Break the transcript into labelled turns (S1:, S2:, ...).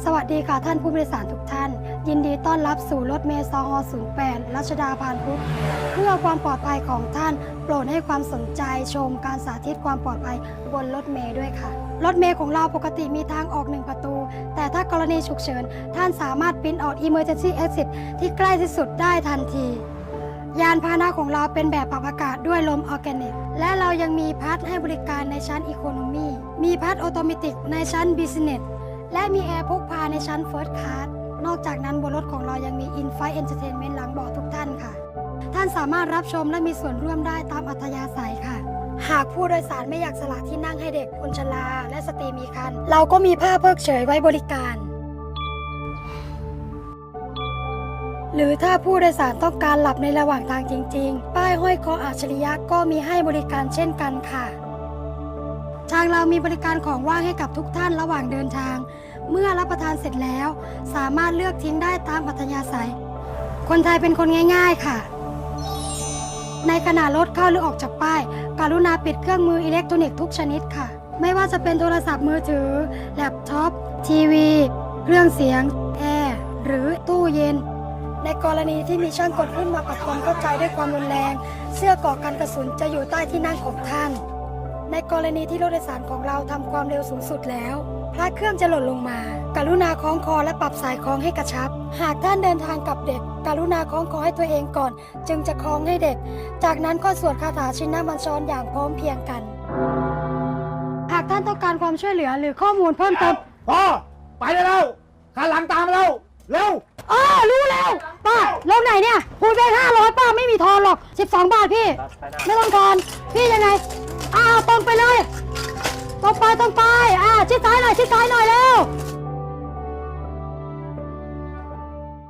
S1: สวัสดีค่ะท่านผู้โดยสารทุกท่าน ยินดีต้อนรับสู่รถเมล์ซอ08 รัชดาพานพุทธเพื่อความปลอดภัยของท่าน โปรดให้ความสนใจชมการสาธิตความปลอดภัยบนรถเมล์ด้วยค่ะ รถเมล์ของเราปกติมีทางออกหนึ่งประตู แต่ถ้ากรณีฉุกเฉิน ท่านสามารถปริ้นออก Emergency Exit ที่ใกล้ที่สุดได้ทันที ยานพาหนะของเราเป็นแบบปรับอากาศด้วยลมออร์แกนิก และเรายังมีพัดให้บริการในชั้นอีโคโนมีมีพัดออโตเมติกในชั้นบิสเนส และมีแอร์พกพาในชั้นเฟิร์สคลาสนอกจากนั้นบนรถของเรายังมีอินไฟเอนเตอร์เทนเมนต์หลังเบาะทุกท่านค่ะ ท่านสามารถรับชมและมีส่วนร่วมได้ตามอัธยาศัยค่ะ หากผู้โดยสารไม่อยากสละที่นั่งให้เด็กคนชราและสตรีมีครรภ์เราก็มีผ้าเพิกเฉยไว้บริการ หรือถ้าผู้โดยสารต้องการหลับในระหว่างทางจริง ๆ ป้ายห้อยคออัจฉริยะก็มีให้บริการเช่นกันค่ะ ทางเรามีบริการของว่างให้กับทุกท่านระหว่างเดินทาง เมื่อรับประทานเสร็จแล้ว สามารถเลือกทิ้งได้ตามอัธยาศัย คนไทยเป็นคนง่าย ๆค่ะ ในขณะรถเข้าหรือออกจากป้าย กรุณาปิดเครื่องมืออิเล็กทรอนิกส์ทุกชนิดค่ะ ไม่ว่าจะเป็นโทรศัพท์มือถือ แล็ปท็อป ทีวี เครื่องเสียง แอร์ หรือตู้เย็นในกรณีที่มีช่างกดขึ้นมาปรับความเข้าใจด้วยความรุนแรง เสื้อกราะกันกระสุนจะอยู่ใต้ที่นั่งของท่าน ในกรณีที่รถโดยสารของเราทำความเร็วสูงสุดแล้ว พระเครื่องจะหล่นลงมา กรุณาคล้องคอและปรับสายคล้องให้กระชับ หากท่านเดินทางกับเด็ก กรุณาคล้องคอให้ตัวเองก่อน จึงจะคล้องให้เด็ก จากนั้นก็สวดคาถาชินนาบัญชรอย่างพร้อมเพรียงกัน หากท่านต้องการความช่วยเหลือหรือข้อมูลเพิ่มเติม
S2: พ่อไปได้แล้วขันหลังตามมาแล้วเร็ว
S1: อ๋อรู้แล้วป้าลงไหนเนี่ยพูดไปห้าร้อยป้าไม่มีทอนหรอก12บาทพี่ ไม่ต้องทอนพี่ยังไง อ่าตรงไปเลย ตรงไปตรงไป อ่าชิดซ้ายหน่อยชิดซ้ายหน่อยเร็ว